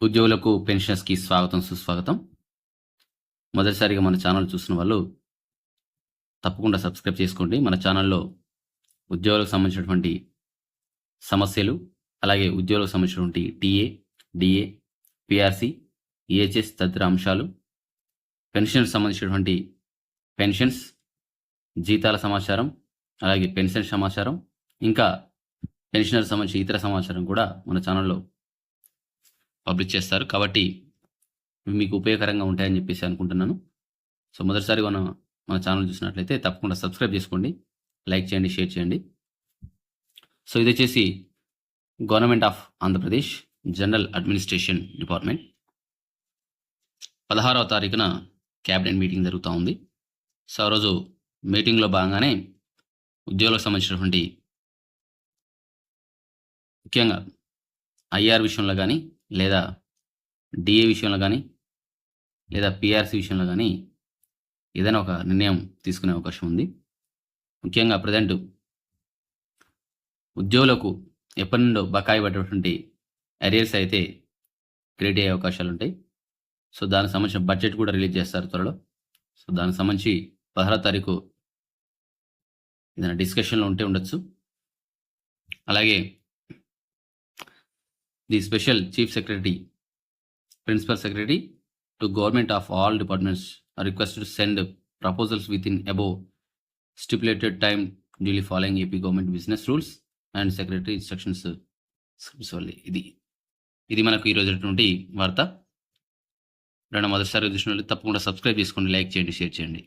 ఉద్యోగులకు పెన్షన్స్కి స్వాగతం సుస్వాగతం. మొదటిసారిగా మన ఛానల్ చూసిన వాళ్ళు తప్పకుండా సబ్స్క్రైబ్ చేసుకోండి. మన ఛానల్లో ఉద్యోగులకు సంబంధించినటువంటి సమస్యలు అలాగే ఉద్యోగులకు సంబంధించినటువంటి టీఏ డిఏ పిఆర్సి ఈహెచ్ఎస్ తదితర అంశాలు పెన్షన్కి సంబంధించినటువంటి పెన్షన్స్ జీతాల సమాచారం అలాగే పెన్షన్ సమాచారం ఇంకా పెన్షనర్ సంబంధించి ఇతర సమాచారం కూడా మన ఛానల్లో పబ్లిష్ చేస్తారు. కాబట్టి మీకు ఉపయోగకరంగా ఉంటాయని చెప్పేసి అనుకుంటున్నాను. సో మొదటిసారి మనం మన ఛానల్ చూసినట్లయితే తప్పకుండా సబ్స్క్రైబ్ చేసుకోండి. లైక్ చేయండి షేర్ చేయండి. సో ఇది వచ్చేసి government of Andhra Pradesh general administration department. పదహారవ తారీఖున క్యాబినెట్ మీటింగ్ జరుగుతూ ఉంది. సో ఆ రోజు మీటింగ్లో భాగంగానే ఉద్యోగులకు సంబంధించినటువంటి ముఖ్యంగా ఐఆర్ విషయంలో కానీ లేదా డిఏ విషయంలో కానీ లేదా పిఆర్సీ విషయంలో కానీ ఏదైనా ఒక నిర్ణయం తీసుకునే అవకాశం ఉంది. ముఖ్యంగా ప్రజెంట్ ఉద్యోగులకు ఎప్పటి నుండో బకాయి పడ్డటువంటి అరియర్స్ అయితే క్రియేట్ అయ్యే అవకాశాలు ఉంటాయి. సో దానికి సంబంధించిన బడ్జెట్ కూడా రిలీజ్ చేస్తారు త్వరలో. సో దానికి సంబంధించి పదహారో తారీఖు ఏదైనా డిస్కషన్లో ఉంటే ఉండొచ్చు. అలాగే the special chief secretary principal secretary to government of all departments request to send proposals within above stipulated time duly following AP government business rules and secretary instructions వల్ల ఇది ఇది మనకు ఈరోజు వార్త. రెండు మొదటిసారి చూసిన వాళ్ళు తప్పకుండా సబ్స్క్రైబ్ చేసుకోండి లైక్ చేయండి షేర్ చేయండి.